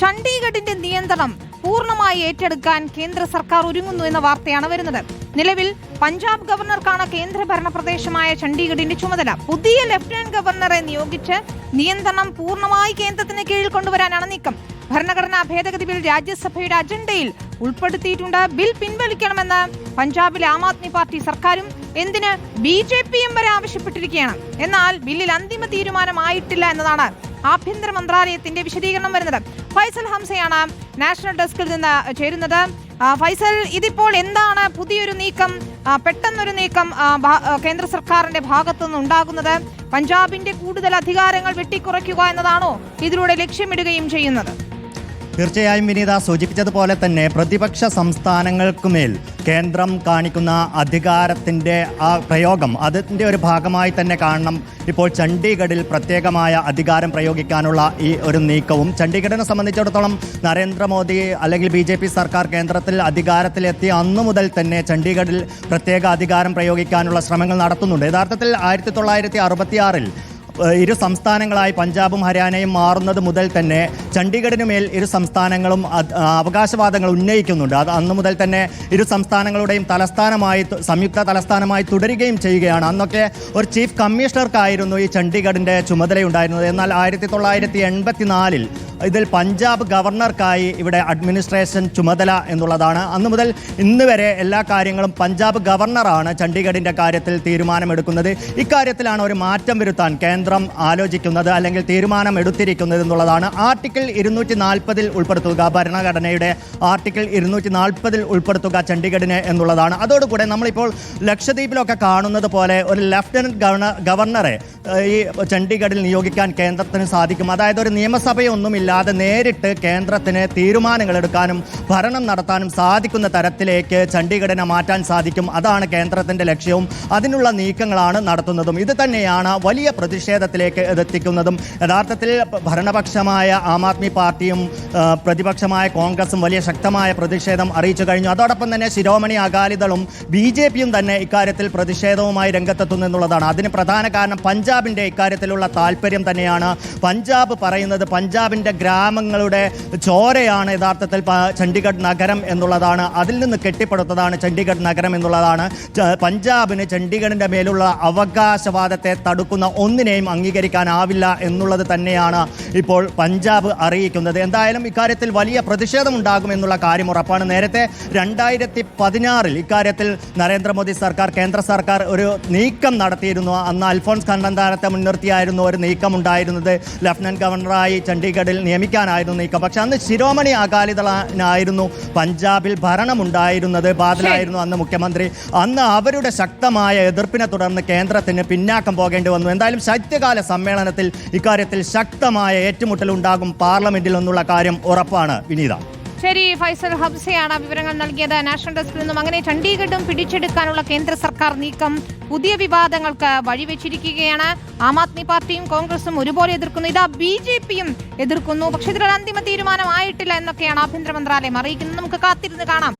ചണ്ഡീഗഡിന്റെ നിയന്ത്രണം പൂർണമായി ഏറ്റെടുക്കാൻ കേന്ദ്ര സർക്കാർ ഒരുങ്ങുന്നു എന്ന വാർത്തയാണ് വരുന്നത്. നിലവിൽ പഞ്ചാബ് ഗവർണർക്കാണ് കേന്ദ്രഭരണ പ്രദേശമായ ചണ്ഡീഗഡിന്റെ ചുമതല. പുതിയ ലഫ്റ്റനന്റ് ഗവർണറെ നിയോഗിച്ച് നിയന്ത്രണം പൂർണമായി കേന്ദ്രത്തിന് കീഴിൽ കൊണ്ടുവരാനാണ് നീക്കം. ഭരണഘടനാ ഭേദഗതി ബിൽ രാജ്യസഭയുടെ അജണ്ടയിൽ ഉൾപ്പെടുത്തിയിട്ടുണ്ട്. ബിൽ പിൻവലിക്കണമെന്ന് പഞ്ചാബിലെ ആം ആദ്മി പാർട്ടി സർക്കാരും എന്തിന് ബി ജെ പിയും വരെ ആവശ്യപ്പെട്ടിരിക്കുകയാണ്. എന്നാൽ ബില്ലിൽ അന്തിമ തീരുമാനമായിട്ടില്ല എന്നതാണ് ആഭ്യന്തര മന്ത്രാലയത്തിന്റെ വിശദീകരണം വരുന്നത്. ഫൈസൽ ഹംസയാണ് നാഷണൽ ഡെസ്കിൽ നിന്ന് ചേരുന്നത്. ഫൈസൽ ഇതിപ്പോൾ എന്താണ് പുതിയൊരു നീക്കം പെട്ടെന്നൊരു നീക്കം കേന്ദ്ര സർക്കാരിന്റെ ഭാഗത്തുനിന്ന് ഉണ്ടാകുന്നത്? പഞ്ചാബിന്റെ കൂടുതൽ അധികാരങ്ങൾ വെട്ടിക്കുറയ്ക്കുക എന്നതാണോ ഇതിലൂടെ ലക്ഷ്യമിടുകയും ചെയ്യുന്നത്? തീർച്ചയായും വിനീത സൂചിപ്പിച്ചതുപോലെ തന്നെ പ്രതിപക്ഷ സംസ്ഥാനങ്ങൾക്കുമേൽ കേന്ദ്രം കാണിക്കുന്ന അധികാരത്തിന്റെ ആ പ്രയോഗം അതിന്റെ ഒരു ഭാഗമായി തന്നെ കാണണം. ഇപ്പോൾ ചണ്ഡീഗഡിൽ പ്രത്യേകമായ അധികാരം പ്രയോഗിക്കാനുള്ള ഈ ഒരു നീക്കവും ചണ്ഡീഗഡിനെ സംബന്ധിച്ചിടത്തോളം നരേന്ദ്രമോദി അല്ലെങ്കിൽ ബി ജെ പി സർക്കാർ കേന്ദ്രത്തിൽ അധികാരത്തിലെത്തിയ അന്നു മുതൽ തന്നെ ചണ്ഡീഗഡിൽ പ്രത്യേക അധികാരം പ്രയോഗിക്കാനുള്ള ശ്രമങ്ങൾ നടത്തുന്നുണ്ട്. യഥാർത്ഥത്തിൽ ആയിരത്തി തൊള്ളായിരത്തി അറുപത്തിയാറിൽ ഇരു സംസ്ഥാനങ്ങളായി പഞ്ചാബും ഹരിയാനയും മാറുന്നത് മുതൽ തന്നെ ചണ്ഡീഗഡിന് മേൽ ഇരു സംസ്ഥാനങ്ങളും അവകാശവാദങ്ങൾ ഉന്നയിക്കുന്നുണ്ട്. അത് അന്ന് മുതൽ തന്നെ ഇരു സംസ്ഥാനങ്ങളുടെയും തലസ്ഥാനമായി സംയുക്ത തലസ്ഥാനമായി തുടരുകയും ചെയ്യുകയാണ്. അന്നൊക്കെ ഒരു ചീഫ് കമ്മീഷണർക്കായിരുന്നു ഈ ചണ്ഡീഗഡിന്റെ ചുമതലയുണ്ടായിരുന്നത്. എന്നാൽ ആയിരത്തി തൊള്ളായിരത്തി എൺപത്തിനാലിൽ ഇതിൽ പഞ്ചാബ് ഗവർണർക്കായി ഇവിടെ അഡ്മിനിസ്ട്രേഷൻ ചുമതല എന്നുള്ളതാണ്. അന്നു മുതൽ ഇന്ന് വരെ എല്ലാ കാര്യങ്ങളും പഞ്ചാബ് ഗവർണറാണ് ചണ്ഡീഗഡിന്റെ കാര്യത്തിൽ തീരുമാനമെടുക്കുന്നത്. ഇക്കാര്യത്തിലാണ് ഒരു മാറ്റം വരുത്താൻ കേന്ദ്രം ആലോചിക്കുന്നത് അല്ലെങ്കിൽ തീരുമാനം എടുത്തിരിക്കുന്നത് എന്നുള്ളതാണ്. ആർട്ടിക്കിൾ ഇരുന്നൂറ്റി നാൽപ്പതിൽ ഉൾപ്പെടുത്തുക ഭരണഘടനയുടെ ആർട്ടിക്കിൾ ഇരുന്നൂറ്റി നാൽപ്പതിൽ ഉൾപ്പെടുത്തുക ചണ്ഡീഗഡിനെ എന്നുള്ളതാണ്. അതോടുകൂടെ നമ്മളിപ്പോൾ ലക്ഷദ്വീപിലൊക്കെ കാണുന്നത് പോലെ ഒരു ലഫ്റ്റനന്റ് ഗവർണർ ഗവർണറെ ഈ ചണ്ഡീഗഡിൽ നിയോഗിക്കാൻ കേന്ദ്രത്തിന് സാധിക്കും. അതായത് ഒരു നിയമസഭയൊന്നുമില്ലാതെ നേരിട്ട് കേന്ദ്രത്തിന് തീരുമാനങ്ങൾ എടുക്കാനും ഭരണം നടത്താനും സാധിക്കുന്ന തരത്തിലേക്ക് ചണ്ഡീഗഡിനെ മാറ്റാൻ സാധിക്കും. അതാണ് കേന്ദ്രത്തിന്റെ ലക്ഷ്യവും. അതിനുള്ള നീക്കങ്ങളാണ് നടത്തുന്നതും. ഇത് തന്നെയാണ് വലിയ പ്രതിഷേധത്തിലേക്ക് എത്തിക്കുന്നതും. യഥാർത്ഥത്തിൽ ഭരണപക്ഷമായ ആം ആദ്മി പാർട്ടിയും പ്രതിപക്ഷമായ കോൺഗ്രസും വലിയ ശക്തമായ പ്രതിഷേധം അറിയിച്ചു കഴിഞ്ഞു. അതോടൊപ്പം തന്നെ ശിരോമണി അകാലിദളും ബി ജെ പിയും തന്നെ ഇക്കാര്യത്തിൽ പ്രതിഷേധവുമായി രംഗത്തെത്തുന്നു എന്നുള്ളതാണ്. അതിന് പ്രധാന കാരണം പഞ്ചാബിന്റെ ഇക്കാര്യത്തിലുള്ള താല്പര്യം തന്നെയാണ്. പഞ്ചാബ് പറയുന്നത് പഞ്ചാബിന്റെ ഗ്രാമങ്ങളുടെ ചോരയാണ് യഥാർത്ഥത്തിൽ ചണ്ഡിഗഡ് നഗരം എന്നുള്ളതാണ്. അതിൽ നിന്ന് കെട്ടിപ്പടുത്തതാണ് ചണ്ഡീഗഡ് നഗരം എന്നുള്ളതാണ്. പഞ്ചാബിന് ചണ്ഡീഗഡിന്റെ മേലുള്ള അവകാശവാദത്തെ തടുക്കുന്ന ഒന്നിനെയും അംഗീകരിക്കാനാവില്ല എന്നുള്ളത് തന്നെയാണ് ഇപ്പോൾ പഞ്ചാബ് അറിയിക്കുന്നത്. എന്തായാലും ഇക്കാര്യത്തിൽ വലിയ പ്രതിഷേധമുണ്ടാകും എന്നുള്ള കാര്യം ഉറപ്പാണ്. നേരത്തെ രണ്ടായിരത്തി പതിനാറിൽ ഇക്കാര്യത്തിൽ നരേന്ദ്രമോദി സർക്കാർ കേന്ദ്ര സർക്കാർ ഒരു നീക്കം നടത്തിയിരുന്നു. അന്ന് അൽഫോൺസ് കണ്ണന്താനത്തെ മുൻനിർത്തിയായിരുന്നു ഒരു നീക്കം ഉണ്ടായിരുന്നത് ലഫ്റ്റനന്റ് ഗവർണറായി ചണ്ഡീഗഡിൽ നിയമിക്കാനായിരുന്നു നീക്കം. പക്ഷെ അന്ന് ശിരോമണി അകാലിദളായിരുന്നു പഞ്ചാബിൽ ഭരണമുണ്ടായിരുന്നത് ബാദലായിരുന്നു അന്ന് മുഖ്യമന്ത്രി. അന്ന് അവരുടെ ശക്തമായ എതിർപ്പിനെ തുടർന്ന് കേന്ദ്രത്തിന് പിന്നാക്കം പോകേണ്ടി വന്നു. എന്തായാലും ശൈത്യകാല സമ്മേളനത്തിൽ ഇക്കാര്യത്തിൽ ശക്തമായ ഏറ്റുമുട്ടൽ ഉണ്ടാകും പാർലമെന്റിൽ എന്നുള്ള കാര്യം ഉറപ്പാണ്. വിനീത. ശരി ഫൈസൽ ഹബ്സയാണ് വിവരങ്ങൾ നൽകിയത്. നാഷണൽ ഡെസ്കിൽ നിന്നും അങ്ങനെ ചണ്ഡീഗഡും പിടിച്ചെടുക്കാനുള്ള കേന്ദ്ര സർക്കാർ നീക്കം പുതിയ വിവാദങ്ങൾക്ക് വഴിവെച്ചിരിക്കുകയാണ്. ആം ആദ്മി പാർട്ടിയും കോൺഗ്രസും ഒരുപോലെ എതിർക്കുന്നു. ഇതാ ബി ജെ പിയും എതിർക്കുന്നു. പക്ഷേ ഇതിലൊരു അന്തിമ തീരുമാനമായിട്ടില്ല എന്നൊക്കെയാണ് ആഭ്യന്തര മന്ത്രാലയം അറിയിക്കുന്നത്. നമുക്ക് കാത്തിരുന്ന് കാണാം.